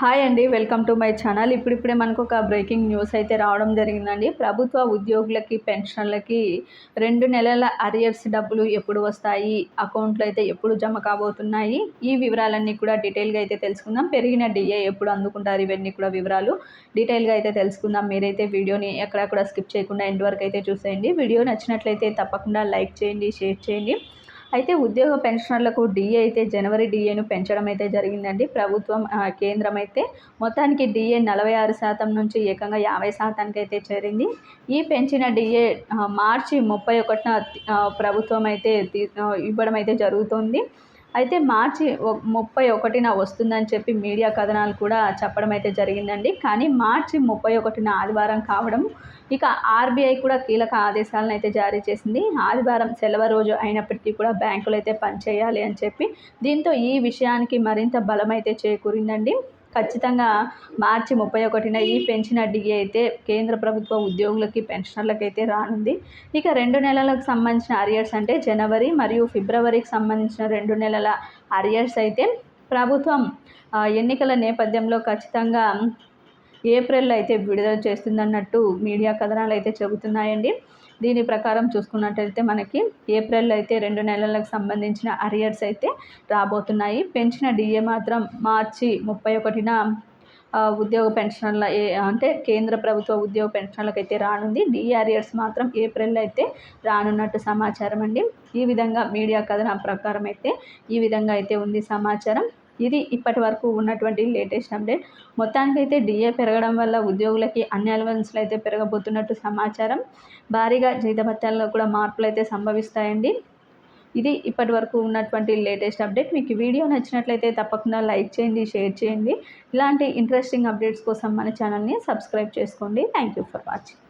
Hi అండి welcome to my channel. ఇప్పుడిప్పుడే మనకు ఒక బ్రేకింగ్ న్యూస్ అయితే రావడం జరిగిందండి. ప్రభుత్వ ఉద్యోగులకి పెన్షన్లకి రెండు నెలల అరియర్స్ డబ్బులు ఎప్పుడు వస్తాయి? అకౌంట్లో అయితే ఎప్పుడు జమ కాబోతున్నాయి? ఈ వివరాలన్నీ కూడా డీటెయిల్గా అయితే తెలుసుకుందాం. పెరిగిన డిఏ ఎప్పుడు అందుకుంటారు? ఇవన్నీ కూడా వివరాలు డీటెయిల్గా అయితే తెలుసుకుందాం. మీరైతే వీడియోని ఎక్కడ స్కిప్ చేయకుండా ఎండ్ వరకు అయితే చూసేయండి. వీడియో నచ్చినట్లయితే తప్పకుండా లైక్ చేయండి షేర్ చేయండి. అయితే ఉద్యోగ పెన్షనర్లకు డిఏ అయితే జనవరి డిఏను పెంచడం అయితే జరిగిందండి. ప్రభుత్వం కేంద్రం అయితే మొత్తానికి డిఏ నలభై ఆరు శాతం నుంచి ఏకంగా యాభై శాతానికి అయితే చేరింది. ఈ పెంచిన డిఏ మార్చి ముప్పై ఒకటిన ప్రభుత్వం అయితే ఇవ్వడం అయితే జరుగుతుంది. అయితే మార్చి ముప్పై ఒకటిన వస్తుందని చెప్పి మీడియా కథనాలు కూడా చెప్పడం అయితే జరిగిందండి. కానీ మార్చి ముప్పై ఒకటిన ఆదివారం కావడం ఇక ఆర్బీఐ కూడా కీలక ఆదేశాలను అయితే జారీ చేసింది. ఆదివారం సెలవు రోజు అయినప్పటికీ కూడా బ్యాంకులు అయితే పనిచేయాలి అని చెప్పి దీంతో ఈ విషయానికి మరింత బలం అయితే చేకూరిందండి. ఖచ్చితంగా మార్చి ముప్పై ఒకటిన ఈ పెంచిన డిఏ అయితే కేంద్ర ప్రభుత్వ ఉద్యోగులకి పెన్షనర్లకు అయితే రానుంది. ఇక రెండు నెలలకు సంబంధించిన అరియర్స్ అంటే జనవరి మరియు ఫిబ్రవరికి సంబంధించిన రెండు నెలల అరియర్స్ అయితే ప్రభుత్వం ఎన్నికల నేపథ్యంలో ఖచ్చితంగా ఏప్రిల్లో అయితే విడుదల చేస్తుందన్నట్టు మీడియా కథనాలు అయితే చెబుతున్నాయండి. దీని ప్రకారం చూసుకున్నట్టయితే మనకి ఏప్రిల్లో అయితే రెండు నెలలకు సంబంధించిన అరియర్స్ అయితే రాబోతున్నాయి. పెంచిన డిఏ మాత్రం మార్చి ముప్పై ఒకటిన ఉద్యోగ పెన్షన్ల ఏ అంటే కేంద్ర ప్రభుత్వ ఉద్యోగ పెన్షన్లకు అయితే రానుంది డిఆర్ఎస్ మాత్రం ఏప్రిల్లో అయితే రానున్నట్టు సమాచారం అండి ఈ విధంగా మీడియా కథనం ప్రకారం అయితే ఈ విధంగా అయితే ఉంది సమాచారం. ఇది ఇప్పటి వరకు ఉన్నటువంటి లేటెస్ట్ అప్డేట్. మొత్తానికైతే డిఏ పెరగడం వల్ల ఉద్యోగులకి అన్ని అలవెన్స్లు అయితే పెరగబోతున్నట్టు సమాచారం. భారీగా జీతభత్యాల్లో కూడా మార్పులు అయితే సంభవిస్తాయండి. ఇది ఇప్పటి వరకు ఉన్నటువంటి లేటెస్ట్ అప్డేట్. మీకు వీడియో నచ్చినట్లయితే తప్పకుండా లైక్ చేయండి షేర్ చేయండి. ఇలాంటి ఇంట్రెస్టింగ్ అప్డేట్స్ కోసం మన ఛానల్ని సబ్స్క్రైబ్ చేసుకోండి. Thank you for watching.